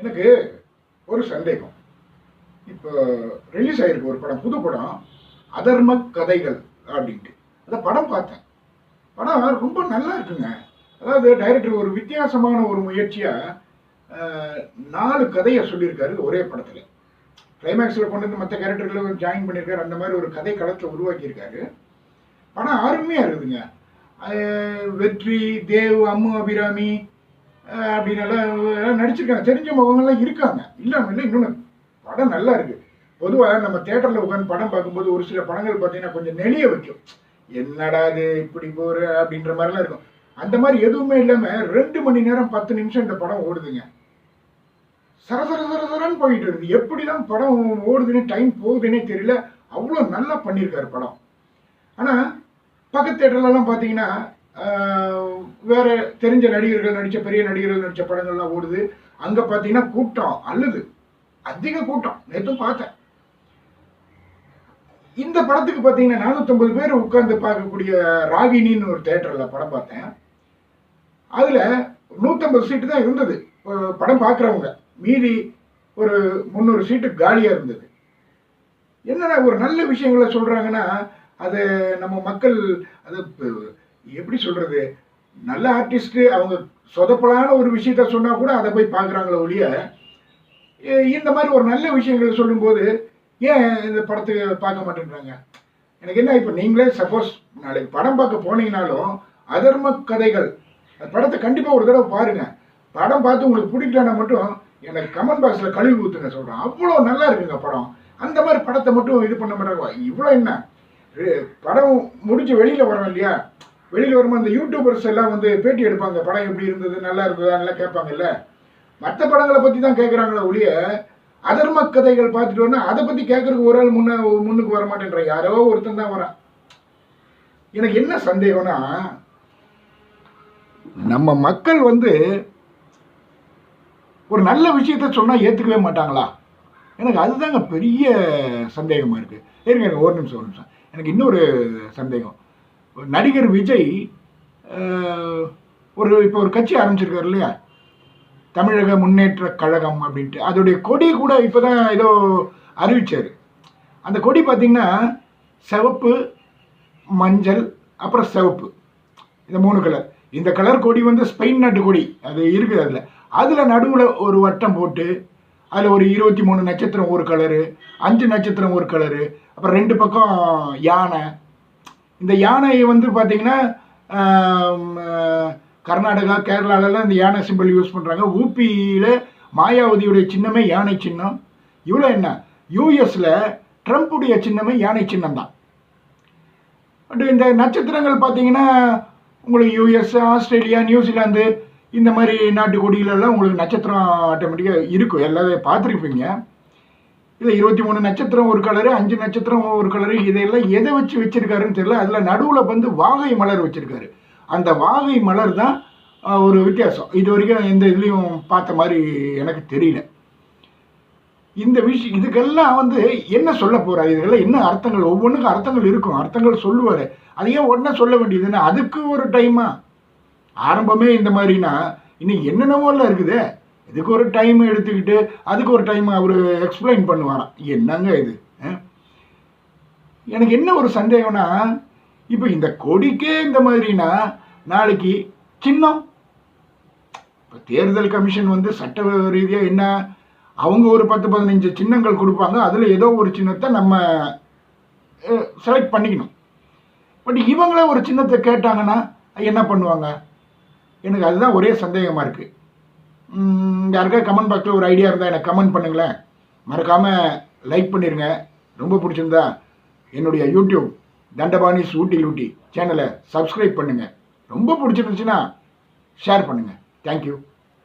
எனக்கு ஒரு சந்தேகம். இப்போ ரிலீஸ் ஆயிருக்கு ஒரு படம் புது படம் அதர்ம கதைகள் அப்படின்ட்டு. அந்த படம் பார்த்தேன். படம் ரொம்ப நல்லா இருக்குங்க. அதாவது டைரக்டர் ஒரு வித்தியாசமான ஒரு முயற்சியாக நாலு கதையை சொல்லியிருக்காரு ஒரே படத்தில். கிளைமேக்ஸில் கொண்டு வந்து மற்ற கேரக்டர்களும் ஜாயின் பண்ணியிருக்காரு. அந்த மாதிரி ஒரு கதை களத்தில் உருவாக்கியிருக்காரு. படம் அருமையாக இருக்குதுங்க. வெற்றி தேவ் அம்மு அபிராமி அப்படின்னு எல்லாம் நடிச்சிருக்காங்க. தெரிஞ்ச முகங்கள்லாம் இருக்காங்க. இல்லாமல் இல்லை இன்னொன்று படம் நல்லா இருக்கு. பொதுவாக நம்ம தேட்டரில் உட்காந்து படம் பார்க்கும்போது ஒரு சில படங்கள் பார்த்தீங்கன்னா கொஞ்சம் நெளிய வைக்கும். என்னடா இது இப்படி போகிற அப்படின்ற மாதிரிலாம் இருக்கும். அந்த மாதிரி எதுவுமே இல்லாமல் ரெண்டு மணி நேரம் பத்து நிமிஷம் இந்த படம் ஓடுதுங்க. சரசர சரசரன்னு போயிட்டு இருக்குது. எப்படி தான் படம் ஓடுதுன்னு டைம் போகுதுன்னே தெரியல. அவ்வளோ நல்லா பண்ணியிருக்காரு படம். ஆனால் பக்கத்து தேட்டர்லலாம் பார்த்தீங்கன்னா வேற தெரிஞ்ச நடிகர்கள் நடித்த பெரிய நடிகர்கள் நடித்த படங்கள்லாம் ஓடுது. அங்கே பார்த்தீங்கன்னா கூட்டம் அல்லது அதிக கூட்டம். நேற்றும் பார்த்தேன். இந்த படத்துக்கு பார்த்தீங்கன்னா நானூற்றம்பது பேர் உட்கார்ந்து பார்க்கக்கூடிய ராகினின்னு ஒரு தேட்டரில் படம் பார்த்தேன். அதில் நூற்றம்பது சீட்டு தான் இருந்தது. படம் பார்க்குறவங்க மீதி ஒரு முந்நூறு சீட்டு காலியாக இருந்தது. என்னடா ஒரு நல்ல விஷயங்களை சொல்கிறாங்கன்னா அது நம்ம மக்கள் அது எப்படி சொல்கிறது நல்ல ஆர்டிஸ்ட் அவங்க சொதப்பலான ஒரு விஷயத்த சொன்னால் கூட அதை போய் பார்க்குறாங்களே ஒழிய இந்த மாதிரி ஒரு நல்ல விஷயங்களை சொல்லும்போது ஏன் இந்த படத்தை பார்க்க மாட்டேங்கிறாங்க எனக்கு என்ன இப்போ நீங்களே சப்போஸ் நாளைக்கு படம் பார்க்க போனீங்கனாலும் அதர்ம கதைகள் அந்த படத்தை கண்டிப்பாக ஒரு தடவை பாருங்க. படம் பார்த்து உங்களுக்கு பிடிக்கலன்னா மட்டும் எனக்கு கமெண்ட் பாக்ஸில் கழுவி ஊத்துங்க சொல்கிறேன் அவ்வளோ நல்லா இருக்குங்க படம். அந்த மாதிரி படத்தை மட்டும் இது பண்ண மாட்டாங்க இவ்வளோ என்ன? படம் முடிஞ்சு வெளியில் வரோம் இல்லையா? வெளியில் வரும்போது அந்த யூடியூபர்ஸ் எல்லாம் வந்து பேட்டி எடுப்பாங்க. படம் எப்படி இருந்தது நல்லா இருந்ததா கேட்பாங்கல்ல. மற்ற படங்களை பற்றி தான் கேட்குறாங்களே ஒழிய அதர்ம கதைகள் பார்த்துட்டு வரணும். அதை பற்றி கேட்குறதுக்கு ஒரு ஆள் முன்ன முன்னுக்கு வர மாட்டேன்ற யாரோ ஒருத்தன் தான் வரான். எனக்கு என்ன சந்தேகம்னா நம்ம மக்கள் வந்து ஒரு நல்ல விஷயத்த சொன்னால் ஏற்றுக்கவே மாட்டாங்களா? எனக்கு அதுதாங்க பெரிய சந்தேகமாக இருக்குது இருங்க இருங்க, ஒரு நிமிஷம் ஒரு நிமிஷம். எனக்கு இன்னொரு சந்தேகம். நடிகர் விஜய் ஒரு இப்போ ஒரு கட்சி ஆரம்பிச்சிருக்காரு இல்லையா? தமிழக முன்னேற்ற கழகம் அப்படின்ட்டு. அதோடைய கொடி கூட இப்போ தான் ஏதோ அறிவிச்சார். அந்த கொடி பார்த்திங்கன்னா சிவப்பு மஞ்சள் அப்புறம் சிவப்பு. இந்த மூணு கலர் இந்த கலர் கொடி வந்து ஸ்பெயின் நாட்டு கொடி. அது இருக்குது அதில். அதில் நடுவில் ஒரு வட்டம் போட்டு அதில் ஒரு இருபத்தி மூணு நட்சத்திரம் ஒரு கலரு அஞ்சு நட்சத்திரம் ஒரு கலரு அப்புறம் ரெண்டு பக்கம் யானை இந்த யானையை வந்து பார்த்தீங்கன்னா கர்நாடகா கேரளாலலாம் இந்த யானை சிம்பிள் யூஸ் பண்ணுறாங்க ஊபியில் மாயாவதியுடைய சின்னமே யானை சின்னம். இவ்வளோ என்ன? யூஎஸில் ட்ரம்ப்புடைய சின்னமே யானை சின்னம் தான் பட் இந்த நட்சத்திரங்கள் பார்த்தீங்கன்னா உங்களுக்கு யூஎஸ் ஆஸ்திரேலியா நியூசிலாந்து இந்த மாதிரி நாட்டு கொடியிலெல்லாம் உங்களுக்கு நட்சத்திரம் ஆட்டோமேட்டிக்காக இருக்கும். எல்லாத்தையும் பார்த்துருப்பீங்க. இல்லை இருபத்தி மூணு நட்சத்திரம் ஒரு கலரு அஞ்சு நட்சத்திரம் ஒரு கலரு இதையெல்லாம் எதை வச்சு வச்சிருக்காருன்னு தெரியல. அதில் நடுவில் வந்து வாகை மலர் வச்சுருக்காரு. அந்த வாகை மலர் தான் ஒரு வித்தியாசம். இது வரைக்கும் எந்த இதுலேயும் பார்த்த மாதிரி எனக்கு தெரியல. இந்த விஷயம் இதுக்கெல்லாம் வந்து என்ன சொல்ல போகிறார் இதுக்கெல்லாம் என்ன அர்த்தங்கள்? ஒவ்வொன்றுக்கும் அர்த்தங்கள் இருக்கும். அர்த்தங்கள் சொல்லுவார். அதையே ஏன் உடனே சொல்ல வேண்டியதுன்னா அதுக்கு ஒரு டைமா ஆரம்பமே இந்த மாதிரினா இன்னும் என்னென்னவோலாம் இருக்குதே? இதுக்கு ஒரு டைம் எடுத்துக்கிட்டு அதுக்கு ஒரு டைம் அவர் எக்ஸ்பிளைன் பண்ணுவாராம். என்னங்க இது? ஆ? எனக்கு என்ன ஒரு சந்தேகம்னா இப்போ இந்த கொடிக்கே இந்த மாதிரினா நாளைக்கு சின்னம். இப்போ தேர்தல் கமிஷன் வந்து சட்ட ரீதியாக என்ன அவங்க ஒரு பத்து பதினஞ்சு சின்னங்கள் கொடுப்பாங்க. அதில் ஏதோ ஒரு சின்னத்தை நம்ம செலக்ட் பண்ணிக்கணும். பட் இவங்களே ஒரு சின்னத்தை கேட்டாங்கன்னா என்ன பண்ணுவாங்க? எனக்கு அதுதான் ஒரே சந்தேகமாக இருக்குது யாருக்கா கமெண்ட் பாக்ஸில் ஒரு ஐடியா இருந்தால் எனக்கு கமெண்ட் பண்ணுங்களேன். மறக்காமல் லைக் பண்ணிடுங்க ரொம்ப பிடிச்சிருந்தா என்னுடைய யூடியூப் தண்டபாணி ஊட்டி லூட்டி சேனலை சப்ஸ்கிரைப் பண்ணுங்கள் ரொம்ப பிடிச்சிருந்துச்சுன்னா ஷேர் பண்ணுங்கள் தேங்க்யூ